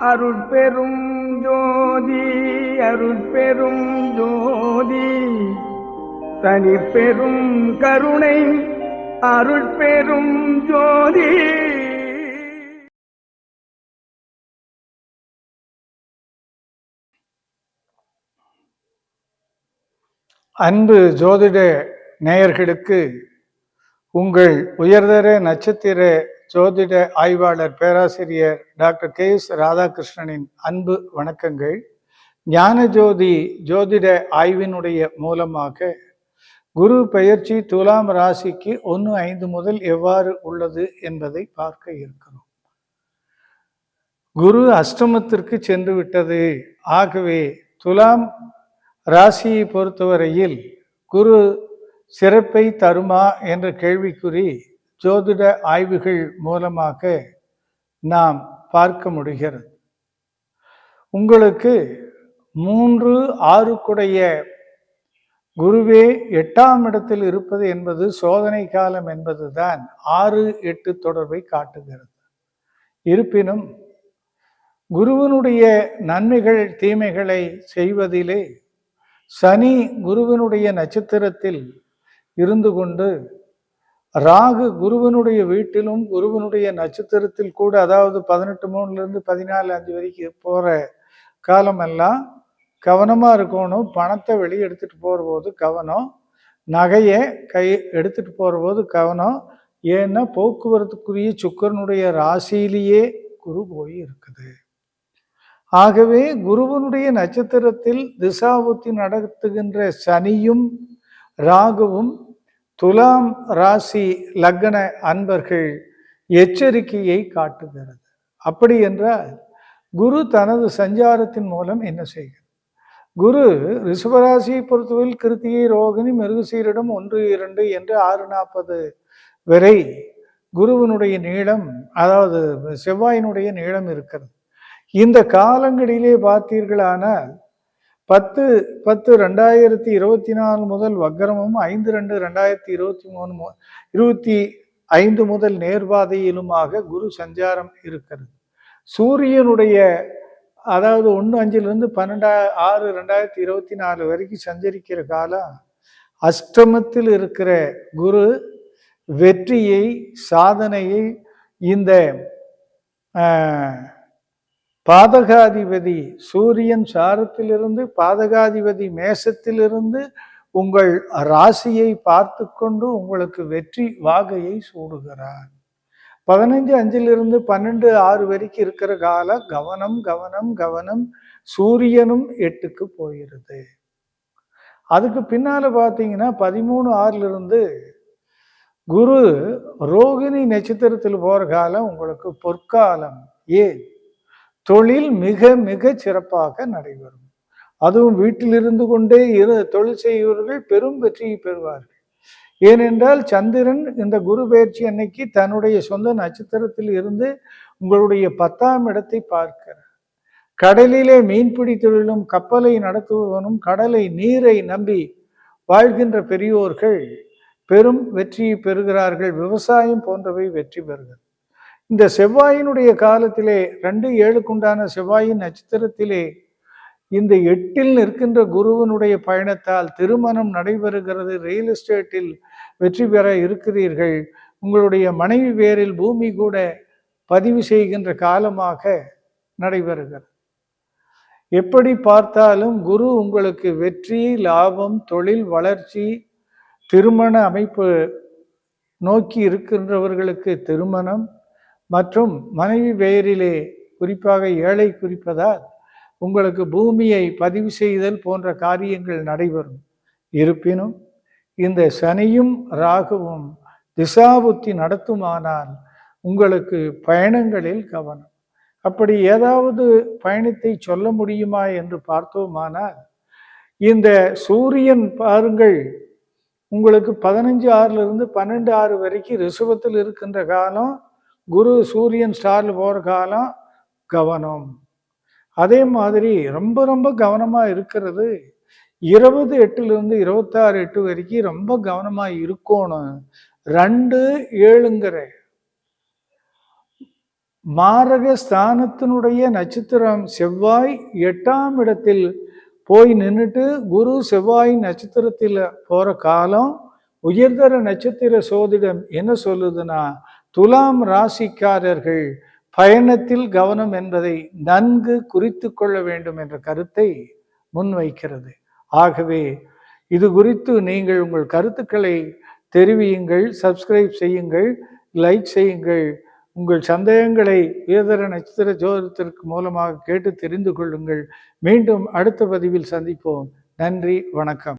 அருட்பெரும் ஜோதி அருட்பெரும் ஜோதி. தனி பெரும் கருணை அருட்பெரும் ஜோதி. அன்பு ஜோதிட நேயர்களுக்கு உங்கள் உயர்தர நட்சத்திர ஜோதிட ஆய்வாளர் பேராசிரியர் டாக்டர் கே எஸ் ராதாகிருஷ்ணனின் அன்பு வணக்கங்கள். ஞான ஜோதி ஜோதிட ஆய்வினுடைய மூலமாக குரு பெயர்ச்சி துலாம் ராசிக்கு ஒன்று ஐந்து முதல் எவ்வாறு உள்ளது என்பதை பார்க்க இருக்கிறோம். குரு அஷ்டமத்திற்கு சென்று விட்டது. ஆகவே துலாம் ராசியை பொறுத்தவரையில் குரு சிறப்பை தருமா என்ற கேள்விக்குறி ஜோதிட ஆய்வுகள் மூலமாக நாம் பார்க்க முடிகிறது. உங்களுக்கு மூன்று ஆறுக்குடைய குருவே எட்டாம் இடத்தில் இருப்பது என்பது சோதனை காலம் என்பதுதான் ஆறு எட்டு தொடர்பை காட்டுகிறது. இருப்பினும் குருவனுடைய நன்மைகள் தீமைகளை செய்வதிலே சனி குருவனுடைய நட்சத்திரத்தில் இருந்து கொண்டு ராகு குருவனுடைய வீட்டிலும் குருவனுடைய நட்சத்திரத்தில் கூட அதாவது பதினெட்டு மூணுலேருந்து பதினாலு அஞ்சு வரைக்கும் போகிற காலமெல்லாம் கவனமாக இருக்கணும். பணத்தை வெளியே எடுத்துகிட்டு போகிற போது கவனம். நகையை கை எடுத்துகிட்டு போகிறபோது போது கவனம். ஏன்னா போக்குவரத்துக்குரிய சுக்கரனுடைய ராசியிலேயே குரு போய் இருக்குது ஆகவே குருவனுடைய நட்சத்திரத்தில் திசாபுத்தி நடத்துகின்ற சனியும் ராகுவும் துலாம் ராசி லக்ன அன்பர்கள் எச்சரிக்கையை காட்டுகிறது. அப்படி என்றால் குரு தனது சஞ்சாரத்தின் மூலம் என்ன செய்கிறது குரு ரிஷபராசியை பொறுத்தவரையில் கிருத்திகை ரோகிணி மிருகசீரிடம் ஒன்று இரண்டு என்று ஆறு நாற்பது வரை குருவினுடைய நீளம் அதாவது செவ்வாயினுடைய நீளம் இருக்கிறது. இந்த காலங்களிலே பார்த்தீர்களானால் பத்து பத்து ரெண்டாயிரத்தி இருபத்தி நாலு முதல் வக்கரமும் ஐந்து ரெண்டு ரெண்டாயிரத்தி இருபத்தி மூணு மு- இருபத்தி ஐந்து முதல் நேர்பாதையிலுமாக குரு சஞ்சாரம் இருக்கிறது. சூரியனுடைய அதாவது ஒன்று அஞ்சிலிருந்து பன்னெண்டா ஆறு ரெண்டாயிரத்தி இருபத்தி நாலு வரைக்கும் சஞ்சரிக்கிற காலம் அஷ்டமத்தில் இருக்கிற குரு வெற்றியை சாதனையை இந்த பாதகாதிபதி சூரியன் சாரத்திலிருந்து பாதகாதிபதி மேசத்திலிருந்து உங்கள் ராசியை பார்த்து கொண்டு உங்களுக்கு வெற்றி வாகையை சூடுகிறார். பதினஞ்சு அஞ்சிலிருந்து பன்னெண்டு ஆறு வரைக்கும் இருக்கிற கால கவனம் கவனம் கவனம் சூரியனும் எட்டுக்கு போயிருது அதுக்கு பின்னால் பார்த்தீங்கன்னா பதிமூணு ஆறிலிருந்து குரு ரோகிணி நட்சத்திரத்தில் போகிற காலம் உங்களுக்கு பொற்காலம். ஏன்? தொழில் மிக மிக சிறப்பாக நடைபெறும். அதுவும் வீட்டில் இருந்து கொண்டே இரு தொழில் செய்பவர்கள் பெரும் வெற்றியை பெறுவார்கள். ஏனென்றால் சந்திரன் இந்த குரு பயிற்சி அன்னைக்கு தன்னுடைய சொந்த நட்சத்திரத்தில் இருந்து உங்களுடைய பத்தாம் இடத்தை பார்க்கிறார். கடலிலே மீன்பிடி தொழிலும் கப்பலை நடத்துபவனும் கடலை நீரை நம்பி வாழ்கின்ற பெரியோர்கள் பெரும் வெற்றியை பெறுகிறார்கள். விவசாயம் போன்றவை வெற்றி பெறுகிறது. இந்த செவ்வாயினுடைய காலத்திலே ரெண்டு ஏழுக்குண்டான செவ்வாயின் நட்சத்திரத்திலே இந்த எட்டில் நிற்கின்ற குருவனுடைய பயணத்தால் திருமணம் நடைபெறுகிறது. ரியல் எஸ்டேட்டில் வெற்றி பெற இருக்கிறீர்கள். உங்களுடைய மனைவி பேரில் பூமி கூட பதிவு செய்கின்ற காலமாக நடைபெறுகிறது. எப்படி பார்த்தாலும் குரு உங்களுக்கு வெற்றி லாபம் தொழில் வளர்ச்சி திருமண அமைப்பு நோக்கி இருக்கின்றவர்களுக்கு திருமணம் மற்றும் மனைவி பெயரிலே குறிப்பாக ஏழை குறிப்பதால் உங்களுக்கு பூமியை பதிவு செய்தல் போன்ற காரியங்கள் நடைபெறும். இருப்பினும் இந்த சனியும் ராகுவும் திசாபுத்தி நடத்துமானால் உங்களுக்கு பயணங்களில் கவனம். அப்படி ஏதாவது பயணத்தை சொல்ல முடியுமா என்று பார்த்தோமானால் இந்த சூரியன் பாருங்கள் உங்களுக்கு பதினஞ்சு ஆறுல இருந்து பன்னெண்டு ஆறு வரைக்கும் ரிசவத்தில் இருக்கின்ற காலம் குரு சூரியன் ஸ்டாரில் போகிற காலம் கவனம். அதே மாதிரி ரொம்ப ரொம்ப கவனமாக இருக்கிறது இருபது எட்டுலேருந்து இருபத்தாறு எட்டு வரைக்கும் ரொம்ப கவனமாக இருக்கணும். ரெண்டு ஏழுங்கிற மாரக ஸ்தானத்தினுடைய நட்சத்திரம் செவ்வாய் எட்டாம் இடத்தில் போய் நின்றுட்டு குரு செவ்வாய் நட்சத்திரத்தில் போகிற காலம் உயர்தர நட்சத்திர சோதிடம் என்ன சொல்லுதுன்னா துலாம் ராசிக்காரர்கள் பயணத்தில் கவனம் என்பதை நன்கு குறித்து கொள்ள வேண்டும் என்ற கருத்தை முன்வைக்கிறது. ஆகவே இது குறித்து நீங்கள் உங்கள் கருத்துக்களை தெரிவியுங்கள் சப்ஸ்கிரைப் செய்யுங்கள் லைக் செய்யுங்கள். உங்கள் சந்தேகங்களை உயர்தர நட்சத்திர ஜோதத்திற்கு மூலமாக கேட்டு தெரிந்து கொள்ளுங்கள். மீண்டும் அடுத்த பதிவில் சந்திப்போம். நன்றி வணக்கம்.